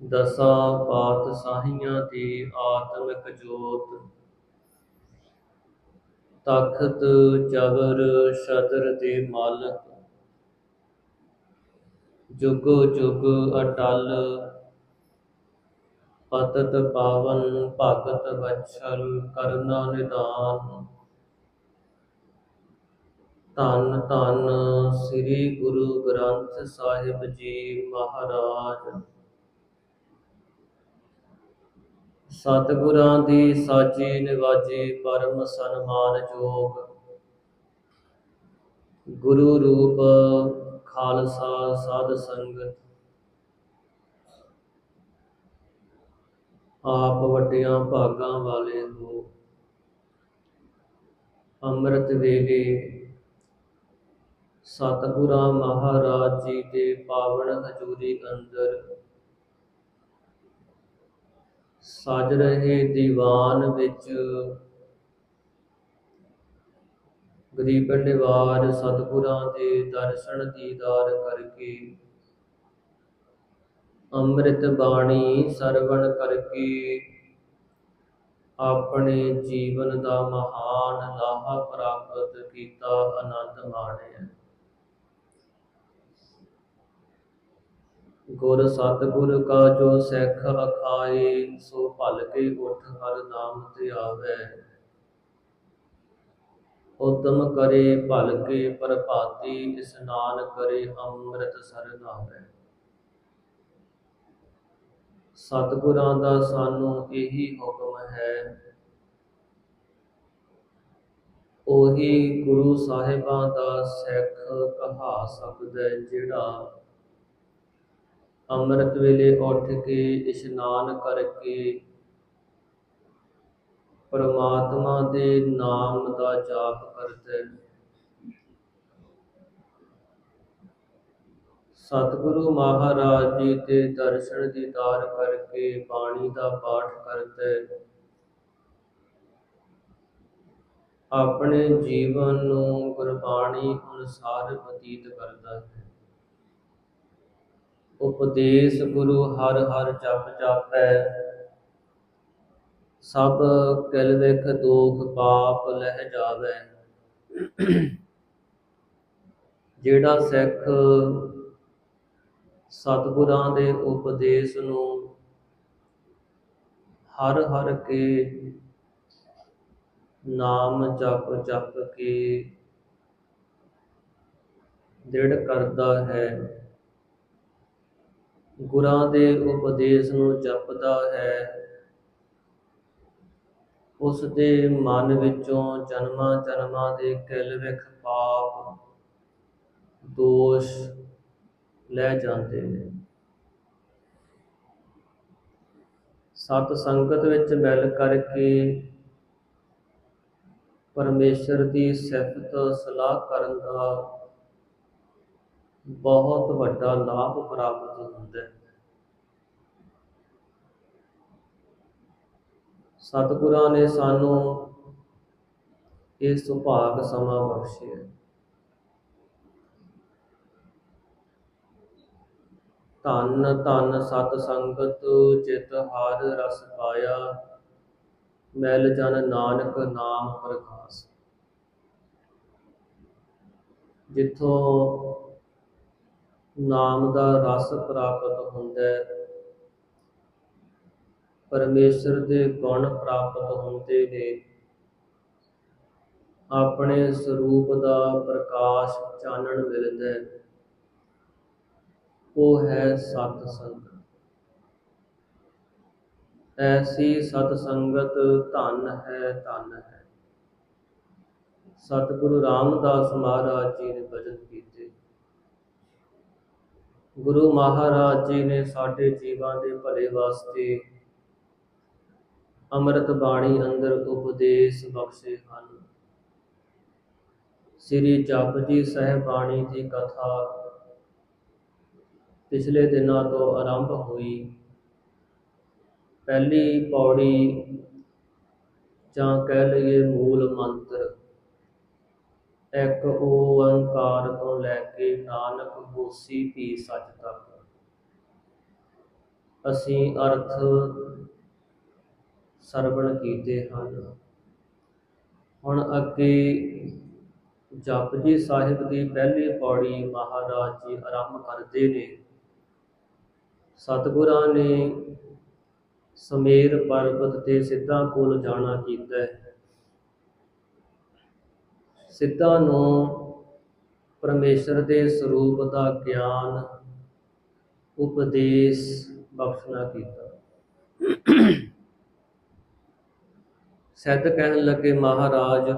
ਦਸਾਂ ਪਾਤਸ਼ਾਹੀਆਂ ਦੀ ਆਤਮਿਕ ਜੋਤ। ਤਖਤ ਜਬਰ ਸ਼ਦਰ ਦੇ ਮਾਲਕ। ਜੁਗ ਜੁਗ ਅਟਲ। ਪਤਤ ਪਾਵਨ ਭਗਤ ਵਛਲ ਕਰਨਾ ਨਿਦਾਨ ਧੰਨ ਧੰਨ ਸ੍ਰੀ ਗੁਰੂ ਗ੍ਰੰਥ ਸਾਹਿਬ ਜੀ ਮਹਾਰਾਜ। ਸਤਿਗੁਰਾਂ ਦੀ ਸਾਜੀ ਨਿਵਾਜੀ ਪਰਮ ਸਨਮਾਨ ਜੋਗ। ਗੁਰੂ ਰੂਪ ਖਾਲਸਾ ਸਾਧ ਸੰਗਤ। ਆਪ ਵੱਡਿਆਂ ਭਾਗਾਂ ਵਾਲੇ ਹੋ। ਅੰਮ੍ਰਿਤ ਵੇਲੇ ਸਤਿਗੁਰਾਂ ਮਹਾਰਾਜ ਜੀ ਦੇ ਪਾਵਨ ਹਜ਼ੂਰੀ ਅੰਦਰ ਸਜ ਰਹੇ ਦੀਵਾਨ ਵਿੱਚ। ਗਰੀਬ ਨਿਵਾਰ ਸਤਿਗੁਰਾਂ ਦੇ ਦਰਸ਼ਨ ਦੀਦਾਰ ਕਰਕੇ। ਅੰਮ੍ਰਿਤ ਬਾਣੀ ਸਰਵਣ ਕਰਕੇ। ਆਪਣੇ ਜੀਵਨ ਦਾ ਮਹਾਨ ਲਾਹਾ ਪ੍ਰਾਪਤ ਕੀਤਾ, ਆਨੰਦ ਮਾਣਿਆ। ਗੁਰ ਸਤਿਗੁਰ ਕਾ ਜੋ ਸਿੱਖ ਅਖਾਏ, ਸੋ ਭਲ ਕੇ ਉਠ ਹਰ ਨਾਮ ਤੇ ਆਵੇ। ਉਦਮ ਕਰੇ ਭਲ ਕੇ ਪ੍ਰਭਾਤੀ ਇਸਨਾਨ ਕਰੇ ਅੰਮ੍ਰਿਤ ਸਰ ਨਾਵੇ। ਸਤਿਗੁਰਾਂ ਦਾ ਸਾਨੂੰ ਇਹੀ ਹੁਕਮ ਹੈ। ਉਹੀ ਗੁਰੂ ਸਾਹਿਬਾਂ ਦਾ ਸਿੱਖ ਕਹਾ ਸਕਦਾ, ਜਿਹੜਾ ਅੰਮ੍ਰਿਤ ਵੇਲੇ ਉੱਠ ਕੇ ਇਸ਼ਨਾਨ ਕਰਕੇ ਪਰਮਾਤਮਾ ਦੇ ਨਾਮ ਦਾ ਜਾਪ ਕਰਦਾ। ਸਤਿਗੁਰੂ ਮਹਾਰਾਜ ਜੀ ਦੇ ਦਰਸ਼ਨ ਦੀਦਾਰ ਕਰਕੇ ਬਾਣੀ ਦਾ ਪਾਠ ਕਰਦਾ। ਆਪਣੇ ਜੀਵਨ ਨੂੰ ਗੁਰਬਾਣੀ ਅਨੁਸਾਰ ਬਤੀਤ ਕਰਦਾ ਹੈ। ਉਪਦੇਸ਼ ਗੁਰੂ ਹਰ ਹਰ ਜਪ ਜਾਪੈ। ਸਭ ਕਿਲ ਵਿਖ ਦੋਖ ਪਾਪ ਲਹਿ ਜਾਵੇ। ਜਿਹੜਾ ਸਿੱਖ ਸਤਿਗੁਰਾਂ ਦੇ ਉਪਦੇਸ਼ ਨੂੰ ਹਰ ਹਰ ਕੇ ਨਾਮ ਜਪ ਜਪ ਕੇ ਦ੍ਰਿੜ ਕਰਦਾ ਹੈ ਗੁਰਾਂ ਦੇ ਉਪਦੇਸ਼ ਨੂੰ ਜਪਦਾ ਹੈ। ਉਸ ਦੇ ਮਨ ਵਿੱਚੋਂ ਜਨਮਾਂ ਜਨਮਾਂ ਦੇ ਕਿਲ ਵਿਖ ਪਾਪ, ਦੋਸ਼ ਲੈ ਜਾਂਦੇ ਨੇ। ਸਤ ਸੰਗਤ ਵਿੱਚ ਮਿਲ ਕਰਕੇ ਪਰਮੇਸ਼ਰ ਦੀ ਸਿਫਤ ਸਲਾਹ ਕਰਨ ਦਾ ਬਹੁਤ ਵੱਡਾ ਲਾਭ ਪ੍ਰਾਪਤ ਹੁੰਦਾ ਹੈ। ਸਤਿਗੁਰਾਂ ਨੇ ਸਾਨੂੰ ਇਹ ਸੁਭਾਗ ਸਮਾਂ ਬਖਸ਼ਿਆ। ਧੰਨ ਧੰਨ ਸਤ ਸੰਗਤ ਚਿਤ ਹਰ ਰਸ ਪਾਇਆ, ਮੈਲ ਜਨ ਨਾਨਕ ਨਾਮ ਪ੍ਰਕਾਸ਼। ਜਿੱਥੋਂ ਨਾਮ ਦਾ ਰਸ ਪ੍ਰਾਪਤ ਹੁੰਦਾ ਹੈ। ਪਰਮੇਸ਼ਰ ਦੇ ਗੁਣ ਪ੍ਰਾਪਤ ਹੁੰਦੇ ਨੇ। ਆਪਣੇ ਸਰੂਪ ਦਾ ਪ੍ਰਕਾਸ਼ ਚਾਨਣ ਮਿਲਦਾ ਹੈ। ਉਹ ਹੈ ਸਤ ਸੰਗਤ। ਐਸੀ ਸਤ ਸੰਗਤ ਧਨ ਹੈ ਧਨ ਹੈ। ਸਤਿਗੁਰੂ ਰਾਮਦਾਸ ਮਹਾਰਾਜ ਜੀ ਨੇ ਬਚਨ ਕੀਤੇ। ਗੁਰੂ ਮਹਾਰਾਜ ਜੀ ਨੇ ਸਾਡੇ ਜੀਵਾਂ ਦੇ ਭਲੇ ਵਾਸਤੇ ਅੰਮ੍ਰਿਤ ਬਾਣੀ ਅੰਦਰ ਉਪਦੇਸ਼ ਬਖਸ਼ੇ ਹਨ। ਸ੍ਰੀ ਜਪਜੀ ਸਾਹਿਬ ਬਾਣੀ ਦੀ ਕਥਾ ਪਿਛਲੇ ਦਿਨਾਂ ਤੋਂ ਆਰੰਭ ਹੋਈ। ਪਹਿਲੀ ਪੌੜੀ ਜਾਂ ਕਹਿ ਲਈਏ ਮੂਲ ਮੰਤਰ ਇੱਕ ਓੰਕਾਰ ਤੋਂ ਲੈ ਕੇ ਨਾਨਕ ਹੋਸੀ ਵੀ ਸੱਚ ਤੱਕ। ਅਸੀਂ ਅਰਥ ਸਰਵਣ ਕੀਤੇ ਹਨ। ਹੁਣ ਅੱਗੇ ਜਪਜੀ ਸਾਹਿਬ ਦੀ ਪਹਿਲੀ ਪੌੜੀ ਮਹਾਰਾਜ ਜੀ ਆਰੰਭ ਕਰਦੇ ਨੇ। ਸਤਿਗੁਰਾਂ ਨੇ ਸਮੇਰ ਪਰਬਤ ਤੇ ਸਿੱਧਾ ਕੋਲ ਜਾਣਾ ਕੀਤਾ ਹੈ। ਸਿੱਧਾਂ ਨੂੰ ਪਰਮੇਸ਼ਰ ਦੇ ਸਰੂਪ ਦਾ ਗਿਆਨ, ਉਪਦੇਸ਼ ਬਖਸ਼ਣਾ ਕੀਤਾ। ਸਿੱਧ ਕਹਿਣ ਲੱਗੇ, ਮਹਾਰਾਜ,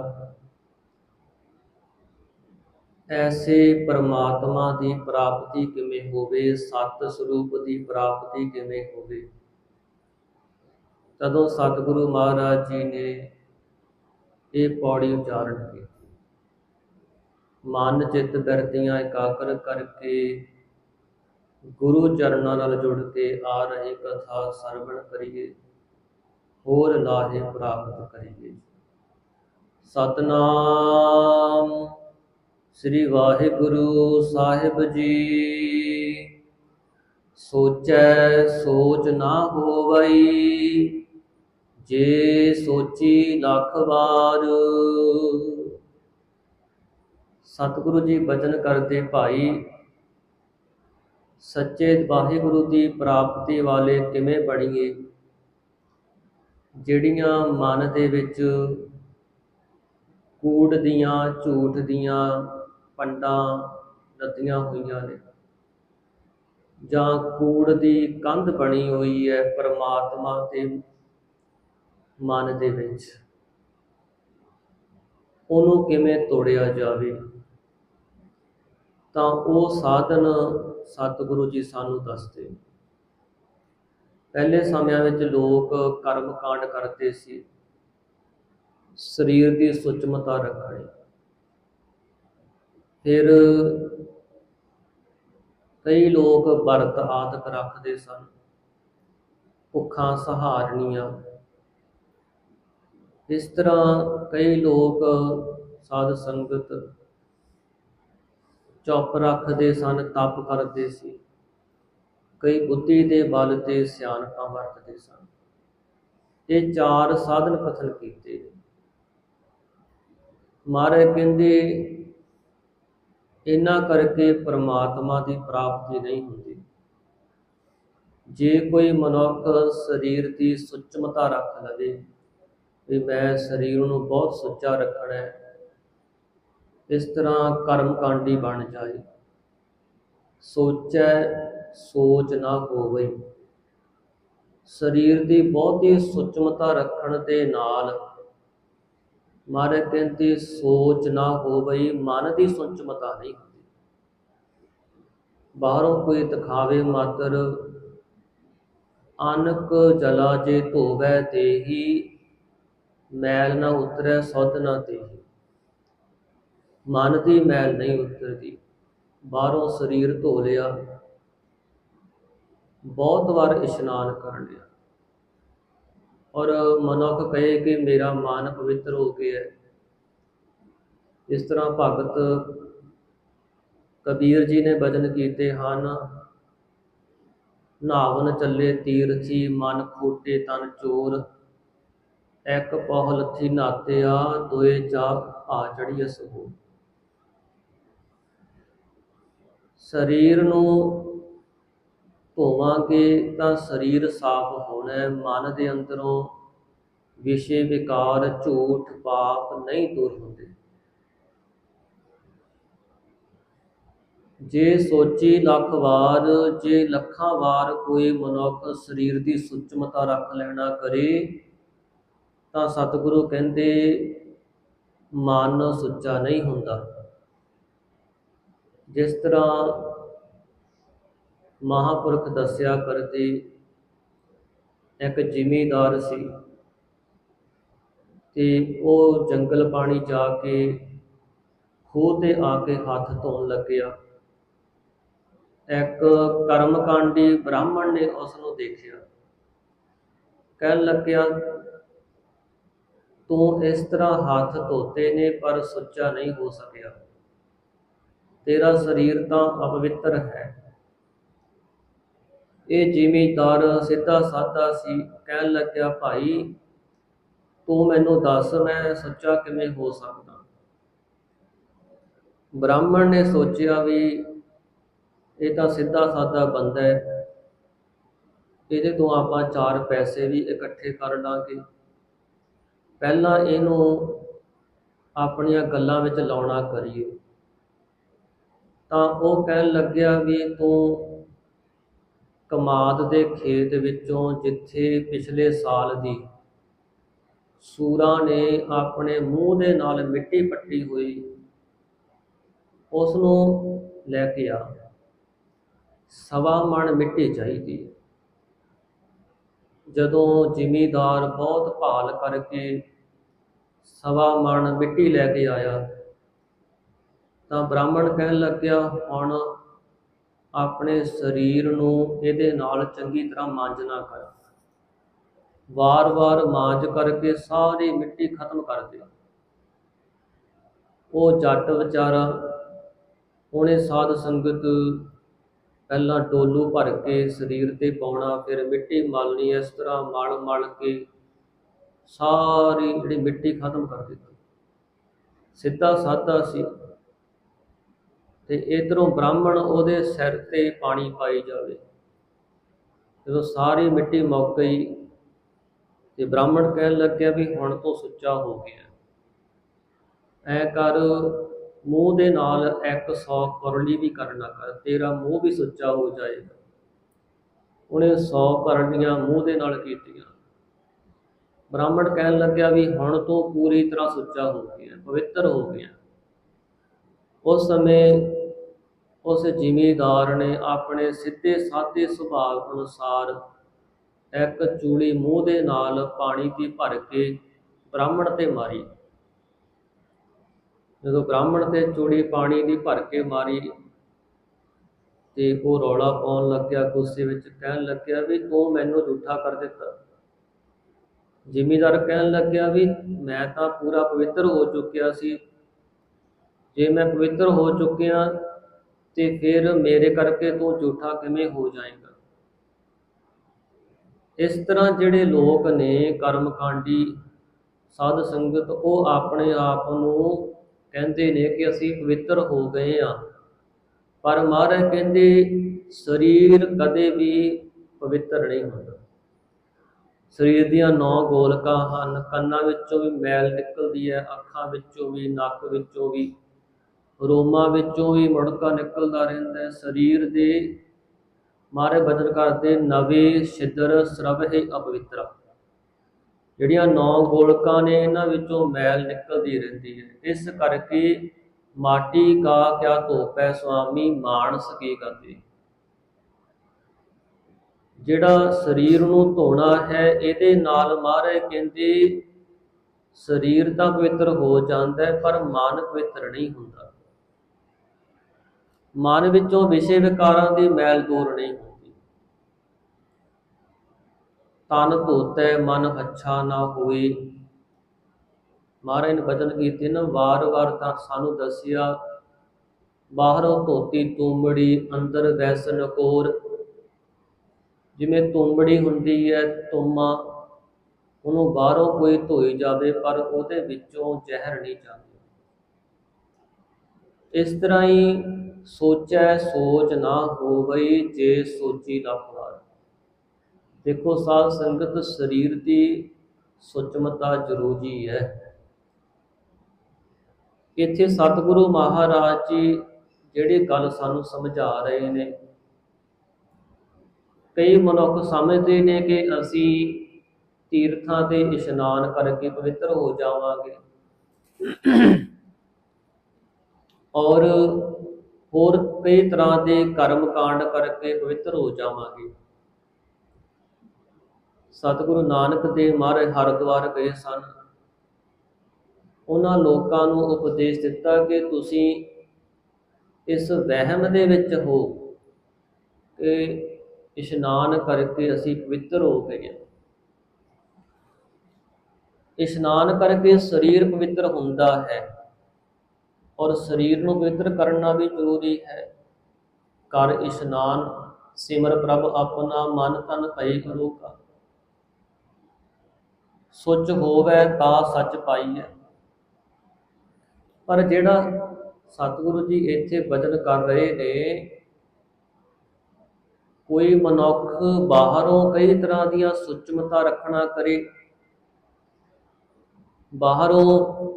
ਐਸੇ ਪਰਮਾਤਮਾ ਦੀ ਪ੍ਰਾਪਤੀ ਕਿਵੇਂ ਹੋਵੇ? ਸਤ ਸਰੂਪ ਦੀ ਪ੍ਰਾਪਤੀ ਕਿਵੇਂ ਹੋਵੇ? ਤਦੋਂ ਸਤਿਗੁਰੂ ਮਹਾਰਾਜ ਜੀ ਨੇ ਇਹ ਪੌੜੀ ਉਚਾਰਨ ਕੀਤੀ। ਮਨ ਚਿੱਤ ਬਿਰਤੀਆਂ ਇਕਾਗਰ ਕਰਕੇ ਗੁਰੂ ਚਰਨਾਂ ਨਾਲ ਜੁੜ ਕੇ ਆ ਰਹੀ ਕਥਾ ਸਰਵਣ ਕਰੀਏ, ਹੋਰ ਲਾਹੇ ਪ੍ਰਾਪਤ ਕਰੀਏ। ਸਤਨਾਮ ਸ੍ਰੀ ਵਾਹਿਗੁਰੂ ਸਾਹਿਬ ਜੀ। ਸੋਚੈ ਸੋਚ ਨਾ ਹੋਵਈ, ਜੇ ਸੋਚੀ ਲੱਖ ਵਾਰ। ਸਤਿਗੁਰੂ ਜੀ ਬਚਨ ਕਰਦੇ ਭਾਈ, ਸੱਚੇ ਵਾਹਿਗੁਰੂ ਦੀ ਪ੍ਰਾਪਤੀ ਵਾਲੇ ਕਿਵੇਂ ਬਣੀਏ? ਜਿਹੜੀਆਂ ਮਨ ਦੇ ਵਿੱਚ ਕੂੜ ਦੀਆਂ, ਝੂਠ ਦੀਆਂ ਪੰਡਾਂ ਲੱਦੀਆਂ ਹੋਈਆਂ ਨੇ, ਜਾਂ ਕੂੜ ਦੀ ਕੰਧ ਬਣੀ ਹੋਈ ਹੈ ਪਰਮਾਤਮਾ ਦੇ ਮਨ ਦੇ ਵਿੱਚ, ਉਹਨੂੰ ਕਿਵੇਂ ਤੋੜਿਆ ਜਾਵੇ? ਤਾਂ ਉਹ ਸਾਧਨ ਸਤਿਗੁਰੂ ਜੀ ਸਾਨੂੰ ਦੱਸਦੇ। ਪਹਿਲੇ ਸਮਿਆਂ ਵਿੱਚ ਲੋਕ ਕਰਮ ਕਾਂਡ ਕਰਦੇ ਸੀ। ਸਰੀਰ ਦੀ ਸੁਚਮਤਾ ਰੱਖਣੀ। ਫਿਰ ਕਈ ਲੋਕ ਵਰਤ ਆਦਿਕ ਰੱਖਦੇ ਸਨ। ਭੁੱਖਾਂ ਸਹਾਰਣੀਆਂ ਇਸ ਤਰ੍ਹਾਂ ਕਈ ਲੋਕ ਸਾਧ ਸੰਗਤ ਚੁੱਪ ਰੱਖਦੇ ਸਨ, ਤਪ ਕਰਦੇ ਸੀ। ਕਈ ਬੁੱਧੀ ਦੇ ਬਲ ਤੇ ਸਿਆਣਪਾਂ ਵਰਤਦੇ ਸਨ। ਇਹ ਚਾਰ ਸਾਧਨ ਕਥਨ ਕੀਤੇ। ਮਹਾਰਾਜ ਕਹਿੰਦੇ ਇਹਨਾਂ ਕਰਕੇ ਪ੍ਰਮਾਤਮਾ ਦੀ ਪ੍ਰਾਪਤੀ ਨਹੀਂ ਹੁੰਦੀ। ਜੇ ਕੋਈ ਮਨੁੱਖ ਸਰੀਰ ਦੀ ਸੁੱਚਮਤਾ ਰੱਖ ਲਵੇ, ਵੀ ਮੈਂ ਸਰੀਰ ਨੂੰ ਬਹੁਤ ਸੁੱਚਾ ਰੱਖਣਾ ਹੈ ਇਸ ਤਰ੍ਹਾਂ ਕਰਮ ਕਾਂਡੀ ਬਣ ਜਾਏ। ਸੋਚੈ ਸੋਚ ਨਾ ਹੋਵੇ। ਸਰੀਰ ਦੀ ਬਹੁਤੀ ਸੁਚਮਤਾ ਰੱਖਣ ਦੇ ਨਾਲ ਮਾਰੇ ਕਹਿੰਦੇ ਸੋਚ ਨਾ ਹੋਵੇ, ਮਨ ਦੀ ਸੁਚਮਤਾ ਨਹੀਂ ਬਾਹਰੋਂ ਕੋਈ ਦਿਖਾਵੇ ਮਾਤਰ, ਅਨਕ ਜਲਾ ਜੇ ਧੋਵੈ ਤੇਹੀ ਮੈਲ ਨਾ ਉਤਰੈ ਸੁਧ ਨਾ ਤੇਹੀ ਮਨ ਦੀ ਮੈਲ ਨਹੀਂ ਉਤਰਦੀ। ਬਾਹਰੋਂ ਸਰੀਰ ਧੋ ਲਿਆ। ਬਹੁਤ ਵਾਰ ਇਸ਼ਨਾਨ ਕਰ ਲਿਆ। ਔਰ ਮਨੁੱਖ ਕਹੇ ਕਿ ਮੇਰਾ ਮਨ ਪਵਿੱਤਰ ਹੋ ਗਿਆ ਇਸ ਤਰ੍ਹਾਂ ਭਗਤ ਕਬੀਰ ਜੀ ਨੇ ਬਚਨ ਕੀਤੇ ਹਨ, ਨਾਵਨ ਚੱਲੇ ਤੀਰਥੀ, ਮਨ ਖੋਟੇ ਤਨ ਚੋਰ। ਇੱਕ ਪਹੁ ਲੱਥੀ ਨਾਤਿਆ, ਦੋਏ ਚਾ ਆ ਚੜੀ ਅਸਹੋ ਸਰੀਰ ਨੂੰ ਧੋਵਾਂਗੇ ਤਾਂ ਸਰੀਰ ਸਾਫ਼ ਹੋਣਾ ਹੈ। ਮਨ ਦੇ ਅੰਦਰੋਂ ਵਿਸ਼ੇ ਵਿਕਾਰ, ਝੂਠ, ਪਾਪ ਨਹੀਂ ਦੂਰ ਹੁੰਦੇ। ਜੇ ਸੋਚੀ ਲੱਖ ਵਾਰ, ਜੇ ਲੱਖਾਂ ਵਾਰ ਕੋਈ ਮਨੁੱਖ ਸਰੀਰ ਦੀ ਸੁਚਮਤਾ ਰੱਖ ਲੈਣਾ ਕਰੇ, ਤਾਂ ਸਤਿਗੁਰੂ ਕਹਿੰਦੇ, ਮਨ ਸੁੱਚਾ ਨਹੀਂ ਹੁੰਦਾ। ਜਿਸ ਤਰ੍ਹਾਂ ਮਹਾਪੁਰਖ ਦੱਸਿਆ ਕਰਦੇ ਇੱਕ ਜ਼ਿਮੀਂਦਾਰ ਸੀ ਤੇ ਉਹ ਜੰਗਲ ਪਾਣੀ ਜਾ ਕੇ ਖੂਹ ਤੇ ਆ ਕੇ ਹੱਥ ਧੋਣ ਲੱਗਿਆ। ਇੱਕ ਕਰਮਕਾਂਡੀ ਬ੍ਰਾਹਮਣ ਨੇ ਉਸ ਨੂੰ ਦੇਖਿਆ। ਕਹਿਣ ਲੱਗਿਆ, ਤੂੰ ਇਸ ਤਰ੍ਹਾਂ ਹੱਥ ਧੋਤੇ ਨੇ ਪਰ ਸੁੱਚਾ ਨਹੀਂ ਹੋ ਸਕਿਆ। ਤੇਰਾ ਸਰੀਰ ਤਾਂ ਅਪਵਿੱਤਰ ਹੈ। ਇਹ ਜ਼ਿਮੀਦਾਰ ਸਿੱਧਾ ਸਾਦਾ ਸੀ, ਕਹਿਣ ਲੱਗਿਆ, ਭਾਈ, ਤੂੰ ਮੈਨੂੰ ਦੱਸ, ਮੈਂ ਸੱਚਾ ਕਿਵੇਂ ਹੋ ਸਕਦਾ? ਬ੍ਰਾਹਮਣ ਨੇ ਸੋਚਿਆ ਵੀ ਇਹ ਤਾਂ ਸਿੱਧਾ ਸਾਦਾ ਬੰਦਾ ਹੈ। ਇਹਦੇ ਤੋਂ ਆਪਾਂ ਚਾਰ ਪੈਸੇ ਵੀ ਇਕੱਠੇ ਕਰ ਲਾਂਗੇ। ਪਹਿਲਾਂ ਇਹਨੂੰ ਆਪਣੀਆਂ ਗੱਲਾਂ ਵਿੱਚ ਲਾਉਣਾ ਕਰੀਏ। ਤਾਂ ਉਹ ਕਹਿਣ ਲੱਗਿਆ ਵੀ ਤੂੰ ਕਮਾਦ ਦੇ ਖੇਤ ਵਿੱਚੋਂ ਜਿੱਥੇ ਪਿਛਲੇ ਸਾਲ ਦੀ ਸੂਰਾਂ ਨੇ ਆਪਣੇ ਮੂੰਹ ਦੇ ਨਾਲ ਮਿੱਟੀ ਪੱਟੀ ਹੋਈ ਉਸ ਨੂੰ ਲੈ ਕੇ ਆ। ਸਵਾ ਮਣ ਮਿੱਟੀ ਚਾਹੀਦੀ। ਜਦੋਂ ਜ਼ਿਮੀਦਾਰ ਬਹੁਤ ਭਾਲ ਕਰਕੇ ਸਵਾ ਮਣ ਮਿੱਟੀ ਲੈ ਕੇ ਆਇਆ ਤਾਂ ਬ੍ਰਾਹਮਣ ਕਹਿਣ ਲੱਗਿਆ, ਹੁਣ ਆਪਣੇ ਸਰੀਰ ਨੂੰ ਇਹਦੇ ਨਾਲ ਚੰਗੀ ਤਰ੍ਹਾਂ ਮਾਂਜਣਾ ਕਰ। ਵਾਰ-ਵਾਰ ਮਾਂਜ ਕਰਕੇ ਸਾਰੀ ਮਿੱਟੀ ਖਤਮ ਕਰ ਦੇ। ਉਹ ਜੱਟ ਵਿਚਾਰਾ ਉਹਨੇ ਸਾਧ ਸੰਗਤ ਪਹਿਲਾਂ ਡੋਲੂ ਭਰ ਕੇ ਸਰੀਰ ਤੇ ਪਾਉਣਾ, ਫਿਰ ਮਿੱਟੀ ਮਲਣੀ, ਇਸ ਤਰ੍ਹਾਂ ਮਲ ਮਲ ਕੇ ਸਾਰੀ ਜਿਹੜੀ ਮਿੱਟੀ ਖਤਮ ਕਰ ਦਿੱਤੀ। ਸਿੱਧਾ ਸਾਦਾ ਸੀ। ਤੇ ਇਧਰੋਂ ਬ੍ਰਾਹਮਣ ਉਹਦੇ ਸਿਰ ਤੇ ਪਾਣੀ ਪਾਈ ਜਾਵੇ। ਜਦੋਂ ਸਾਰੀ ਮਿੱਟੀ ਮੁੱਕ ਗਈ ਤੇ ਬ੍ਰਾਹਮਣ ਕਹਿਣ ਲੱਗਿਆ ਵੀ ਹੁਣ ਤੋਂ ਸੁੱਚਾ ਹੋ ਗਿਆ। ਐ ਕਰ, ਮੂੰਹ ਦੇ ਨਾਲ 100 ਕਰਲੀ ਵੀ ਕਰਨਾ ਕਰ, ਤੇਰਾ ਮੂੰਹ ਵੀ ਸੁੱਚਾ ਹੋ ਜਾਏਗਾ। ਉਹਨੇ 100 ਕਰਲੀਆਂ ਮੂੰਹ ਦੇ ਨਾਲ ਕੀਤੀਆਂ। ਬ੍ਰਾਹਮਣ ਕਹਿਣ ਲੱਗਿਆ ਵੀ ਹੁਣ ਤੋਂ ਪੂਰੀ ਤਰ੍ਹਾਂ ਸੁੱਚਾ ਹੋ ਗਿਆ, ਪਵਿੱਤਰ ਹੋ ਗਿਆ। ਉਸ ਸਮੇਂ ਉਸ ਜ਼ਿਮੀਦਾਰ ਨੇ ਆਪਣੇ ਸਿੱਧੇ ਸਾਦੇ ਸੁਭਾਅ ਅਨੁਸਾਰ ਇੱਕ ਚੂੜੀ ਮੂੰਹ ਦੇ ਨਾਲ ਪਾਣੀ ਦੀ ਭਰ ਕੇ ਬ੍ਰਾਹਮਣ ਤੇ ਮਾਰੀ। ਜਦੋਂ ਬ੍ਰਾਹਮਣ ਤੇ ਚੂੜੀ ਪਾਣੀ ਦੀ ਭਰ ਕੇ ਮਾਰੀ ਤੇ ਉਹ ਰੌਲਾ ਪਾਉਣ ਲੱਗਿਆ, ਗੁੱਸੇ ਵਿੱਚ ਕਹਿਣ ਲੱਗਿਆ ਵੀ ਤੂੰ ਮੈਨੂੰ ਝੂਠਾ ਕਰ ਦਿੱਤਾ। ਜ਼ਿਮੀਦਾਰ ਕਹਿਣ ਲੱਗਿਆ ਵੀ ਮੈਂ ਤਾਂ ਪੂਰਾ ਪਵਿੱਤਰ ਹੋ ਚੁੱਕਿਆ ਸੀ। ਜੇ ਮੈਂ ਪਵਿੱਤਰ ਹੋ ਚੁੱਕਿਆ ਤੇ ਫਿਰ ਮੇਰੇ ਕਰਕੇ ਤੂੰ ਝੂਠਾ ਕਿਵੇਂ ਹੋ ਜਾਏਗਾ? ਇਸ ਤਰ੍ਹਾਂ ਜਿਹੜੇ ਲੋਕ ਨੇ ਕਰਮਕਾਂਡੀ ਸਾਧ ਸੰਗਤ ਉਹ ਆਪਣੇ ਆਪ ਨੂੰ ਕਹਿੰਦੇ ਨੇ ਕਿ ਅਸੀਂ ਪਵਿੱਤਰ ਹੋ ਗਏ ਆ ਪਰ ਮਹਾਰਾਜ ਕਹਿੰਦੇ, ਸਰੀਰ ਕਦੇ ਵੀ ਪਵਿੱਤਰ ਨਹੀਂ ਹੁੰਦਾ। ਸਰੀਰ ਦੀਆਂ ਨੌ ਗੋਲਕਾਂ ਹਨ, ਕੰਨਾਂ ਵਿੱਚੋਂ ਵੀ ਮੈਲ ਨਿਕਲਦੀ ਹੈ, ਅੱਖਾਂ ਵਿੱਚੋਂ ਵੀ, ਨੱਕ ਵਿੱਚੋਂ ਵੀ। ਰੋਮਾਂ ਵਿੱਚੋਂ ਵੀ ਮੁੜਕਾ ਨਿਕਲਦਾ ਰਹਿੰਦਾ ਹੈ। ਸਰੀਰ ਦੇ ਮਾਰੇ ਬਦਨ ਕਰਦੇ ਨਵੇਂ ਛਿਦਰ ਸਰਵਹਿ ਅਪਵਿੱਤਰ। ਜਿਹੜੀਆਂ ਨੌ ਗੋਲਕਾਂ ਨੇ ਇਹਨਾਂ ਵਿੱਚੋਂ ਮੈਲ ਨਿਕਲਦੀ ਰਹਿੰਦੀ ਹੈ। ਇਸ ਕਰਕੇ ਮਾਟੀ ਕਾ ਕਿਆ ਧੋਪ ਹੈ ਸੁਆਮੀ ਮਾਨਸ ਕੀ ਕਰਦੇ ਜਿਹੜਾ ਸਰੀਰ ਨੂੰ ਧੋਣਾ ਹੈ, ਇਹਦੇ ਨਾਲ ਮਹਾਰਾਜ ਕਹਿੰਦੇ ਸਰੀਰ ਤਾਂ ਪਵਿੱਤਰ ਹੋ ਜਾਂਦਾ ਹੈ, ਪਰ ਮਨ ਪਵਿੱਤਰ ਨਹੀਂ ਹੁੰਦਾ। ਮਨ ਵਿੱਚੋਂ ਵਿਸ਼ੇ ਵਿਕਾਰਾਂ ਦੀ ਮੈਲ ਦੂਰ ਨਹੀਂ ਹੁੰਦੀ। ਤਨ ਧੋਤੇ ਮਨ ਅੱਛਾ ਨਾ ਹੋਏ ਮਹਾਰਾਜ ਨੇ ਬਚਨ ਕੀਤੇ, ਨਾ ਵਾਰ-ਵਾਰ ਤਾਂ ਸਾਨੂੰ ਦੱਸਿਆ, ਬਾਹਰੋਂ ਧੋਤੀ ਤੂੰਬੜੀ ਅੰਦਰ ਵੈਸਨ ਕੋਰ। ਜਿਵੇਂ ਤੂੰਬੜੀ ਹੁੰਦੀ ਹੈ ਤੁਮਾ, ਉਹਨੂੰ ਬਾਹਰੋਂ ਕੋਈ ਧੋਈ ਜਾਵੇ, ਪਰ ਉਹਦੇ ਵਿੱਚੋਂ ਜ਼ਹਿਰ ਨਹੀਂ ਜਾਂਦਾ। ਇਸ ਤਰ੍ਹਾਂ ਹੀ ਸੋਚੈ ਸੋਚ ਨਾ ਹੋਵਈ ਜੇ ਸੋਚੀ ਲੱਖ ਵਾਰ ਦੇਖੋ ਸਾਧ ਸੰਗਤ, ਸਰੀਰ ਦੀ ਸੁਚਮਤਾ ਜ਼ਰੂਰੀ ਹੈ। ਇੱਥੇ ਸਤਿਗੁਰੂ ਮਹਾਰਾਜ ਜੀ ਜਿਹੜੀ ਗੱਲ ਸਾਨੂੰ ਸਮਝਾ ਰਹੇ ਨੇ। ਕਈ ਮਨੁੱਖ ਸਮਝਦੇ ਨੇ ਕਿ ਅਸੀਂ ਤੀਰਥਾਂ ਤੇ ਇਸ਼ਨਾਨ ਕਰਕੇ ਪਵਿੱਤਰ ਹੋ ਜਾਵਾਂਗੇ। ਔਰ ਹੋਰ ਕਈ ਤਰ੍ਹਾਂ ਦੇ ਕਰਮ ਕਾਂਡ ਕਰਕੇ ਪਵਿੱਤਰ ਹੋ ਜਾਵਾਂਗੇ। ਸਤਿਗੁਰੂ ਨਾਨਕ ਦੇਵ ਮਹਾਰਾਜ ਹਰਿਦੁਆਰ ਗਏ ਸਨ। ਉਹਨਾਂ ਲੋਕਾਂ ਨੂੰ ਉਪਦੇਸ਼ ਦਿੱਤਾ ਕਿ ਤੁਸੀਂ ਇਸ ਵਹਿਮ ਦੇ ਵਿੱਚ ਹੋ ਕਿ ਇਸ਼ਨਾਨ ਕਰਕੇ ਅਸੀਂ ਪਵਿੱਤਰ ਹੋ ਗਏ ਹਾਂ। ਇਸ਼ਨਾਨ ਕਰਕੇ ਸਰੀਰ ਪਵਿੱਤਰ ਹੁੰਦਾ ਹੈ। ਔਰ ਸਰੀਰ ਨੂੰ ਪਵਿੱਤਰ ਕਰਨਾ ਵੀ ਜ਼ਰੂਰੀ ਹੈ। ਕਰ ਇਸ਼ਨਾਨ, ਸਿਮਰ ਪ੍ਰਭ ਆਪਣਾ ਮਨ ਤਨ ਭਈ ਅਲੋਕਾ ਸੁਚ ਹੋਵੇ ਤਾਂ ਸੱਚ ਪਾਈਐ। ਪਰ ਜਿਹੜਾ ਸਤਿਗੁਰੂ ਜੀ ਇੱਥੇ ਬਚਨ ਕਰ ਰਹੇ ਨੇ, ਕੋਈ ਮਨੁੱਖ ਬਾਹਰੋਂ ਕਈ ਤਰ੍ਹਾਂ ਦੀਆਂ ਸੁਚਮਤਾ ਰੱਖਣਾ ਕਰੇ। ਬਾਹਰੋਂ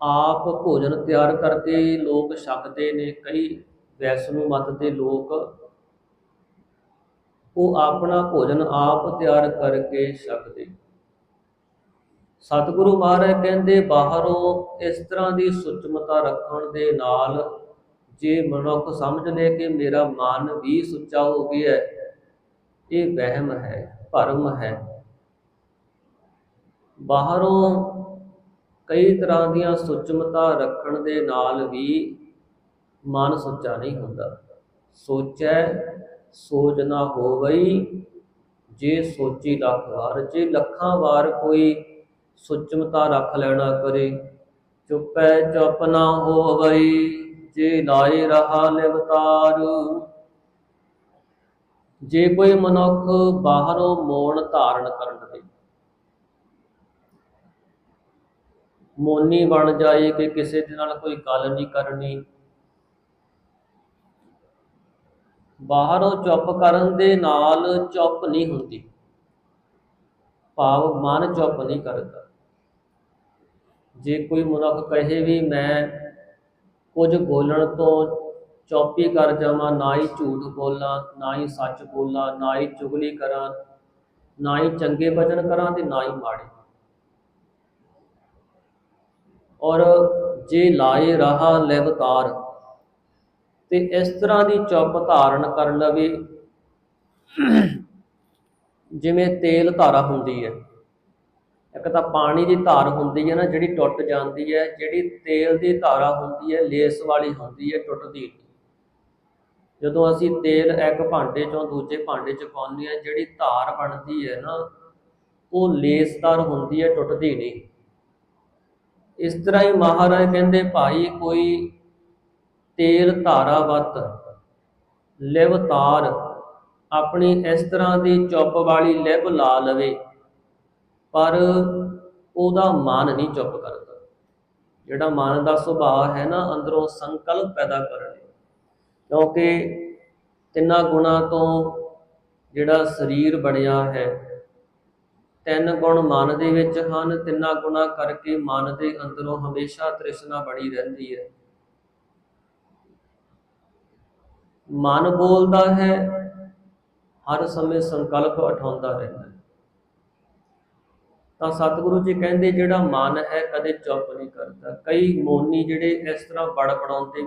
ਆਪ ਭੋਜਨ ਤਿਆਰ ਕਰਕੇ ਲੋਕ ਛਕਦੇ ਨੇ, ਕਈ ਵੈਸ਼ਨੂ ਮਤ ਦੇ ਲੋਕ। ਉਹ ਆਪਣਾ ਭੋਜਨ ਆਪ ਤਿਆਰ ਕਰਕੇ ਛਕਦੇ। ਸਤਿਗੁਰੂ ਮਹਾਰਾਜ ਕਹਿੰਦੇ, ਬਾਹਰੋਂ ਇਸ ਤਰ੍ਹਾਂ ਦੀ ਸੁਚਮਤਾ ਰੱਖਣ ਦੇ ਨਾਲ ਜੇ ਮਨੁੱਖ ਸਮਝ ਲੈ ਕਿ ਮੇਰਾ ਮਨ ਵੀ ਸੁੱਚਾ ਹੋ ਗਿਆ ਇਹ ਵਹਿਮ ਹੈ, ਭਰਮ ਹੈ। ਬਾਹਰੋਂ ਕਈ ਤਰ੍ਹਾਂ ਦੀਆਂ ਸੁਚਮਤਾ ਰੱਖਣ ਦੇ ਨਾਲ ਵੀ ਮਨ ਸੁੱਚਾ ਨਹੀਂ ਹੁੰਦਾ। ਸੋਚੈ, ਸੋਚ ਨਾ ਹੋਵਈ, ਜੇ ਸੋਚੀ ਲੱਖ ਵਾਰ, ਜੇ ਲੱਖਾਂ ਵਾਰ ਕੋਈ ਸੁਚਮਤਾ ਰੱਖ ਲੈਣਾ ਕਰੇ, ਚੁੱਪੈ ਚੁੱਪ ਨਾ ਹੋਵਈ, ਜੇ ਲਾਏ ਰਹਾ ਲਿਵਤਾਰ। ਜੇ ਕੋਈ ਮਨੁੱਖ ਬਾਹਰੋਂ ਮੋਣ ਧਾਰਨ ਕਰਨ ਦੇ ਮੋਨੀ ਬਣ ਜਾਏ ਕਿ ਕਿਸੇ ਦੇ ਨਾਲ ਕੋਈ ਗੱਲ ਨਹੀਂ ਕਰਨੀ। ਬਾਹਰੋਂ ਚੁੱਪ ਕਰਨ ਦੇ ਨਾਲ ਚੁੱਪ ਨਹੀਂ ਹੁੰਦੀ। ਭਾਵ ਮਨ ਚੁੱਪ ਨਹੀਂ ਕਰਦਾ। ਜੇ ਕੋਈ ਮਨੁੱਖ ਕਹੇ ਵੀ ਮੈਂ ਕੁਝ ਬੋਲਣ ਤੋਂ ਚੁੱਪ ਹੀ ਕਰ ਜਾਵਾਂ, ਨਾ ਹੀ ਝੂਠ ਬੋਲਾਂ, ਨਾ ਹੀ ਸੱਚ ਬੋਲਾਂ, ਨਾ ਹੀ ਚੁਗਲੀ ਕਰਾਂ, ਨਾ ਹੀ ਚੰਗੇ ਵਚਨ ਕਰਾਂ ਤੇ ਨਾ ਹੀ ਮਾੜੇ। ਔਰ ਜੇ ਲਾਏ ਰਹਾ ਲਿਵਤਾਰ ਤੇ ਇਸ ਤਰ੍ਹਾਂ ਦੀ ਚੁੱਪ ਧਾਰਨ ਕਰ ਲਵੇ, ਜਿਵੇਂ ਤੇਲ ਧਾਰਾ ਹੁੰਦੀ ਹੈ। ਇੱਕ ਤਾਂ ਪਾਣੀ ਦੀ ਧਾਰ ਹੁੰਦੀ ਹੈ ਨਾ, ਜਿਹੜੀ ਟੁੱਟ ਜਾਂਦੀ ਹੈ, ਜਿਹੜੀ ਤੇਲ ਦੀ ਧਾਰਾ ਹੁੰਦੀ ਹੈ, ਲੇਸ ਵਾਲੀ ਹੁੰਦੀ ਹੈ, ਟੁੱਟਦੀ। ਨਹੀਂ ਜਦੋਂ ਅਸੀਂ ਤੇਲ ਇੱਕ ਭਾਂਡੇ ਚੋਂ ਦੂਜੇ ਭਾਂਡੇ 'ਚ ਪਾਉਂਦੇ ਹਾਂ, ਜਿਹੜੀ ਧਾਰ ਬਣਦੀ ਹੈ ਨਾ, ਉਹ ਲੇਸਦਾਰ ਹੁੰਦੀ ਹੈ, ਟੁੱਟਦੀ ਨਹੀਂ। ਇਸ ਤਰ੍ਹਾਂ ਹੀ ਮਹਾਰਾਜ ਕਹਿੰਦੇ, ਭਾਈ, ਕੋਈ ਤੇਲ ਧਾਰਾਵਤ ਲਿਵ ਤਾਰ, ਆਪਣੀ ਇਸ ਤਰ੍ਹਾਂ ਦੀ ਚੁੱਪ ਵਾਲੀ ਲਿਵ ਲਾ ਲਵੇ, ਪਰ ਉਹਦਾ ਮਨ ਨਹੀਂ ਚੁੱਪ ਕਰਦਾ। ਜਿਹੜਾ ਮਨ ਦਾ ਸੁਭਾਅ ਹੈ ਨਾ, ਅੰਦਰੋਂ ਸੰਕਲਪ ਪੈਦਾ ਕਰਨ ਕਿਉਂਕਿ ਤਿੰਨਾਂ ਗੁਣਾ ਤੋਂ ਜਿਹੜਾ ਸਰੀਰ ਬਣਿਆ ਹੈ ਤਿੰਨ ਗੁਣ ਮਨ ਦੇ ਵਿੱਚ ਹਨ, ਤਿੰਨਾਂ ਗੁਣਾ ਕਰਕੇ ਮਨ ਦੇ ਅੰਦਰੋਂ ਹਮੇਸ਼ਾ ਤ੍ਰਿਸ਼ਨਾ ਬਣੀ ਰਹਿੰਦੀ ਹੈ। ਮਨ ਬੋਲਦਾ ਹੈ, ਹਰ ਸਮੇਂ ਸੰਕਲਪ ਉਠਾਉਂਦਾ ਰਹਿੰਦਾ ਹੈ। ਤਾਂ ਸਤਿਗੁਰੂ ਜੀ ਕਹਿੰਦੇ, ਜਿਹੜਾ ਮਨ ਹੈ ਕਦੇ ਚੁੱਪ ਨਹੀਂ ਕਰਦਾ। ਕਈ ਮੋਨੀ ਜਿਹੜੇ ਇਸ ਤਰ੍ਹਾਂ ਬੜ ਬੜਾਉਂਦੇ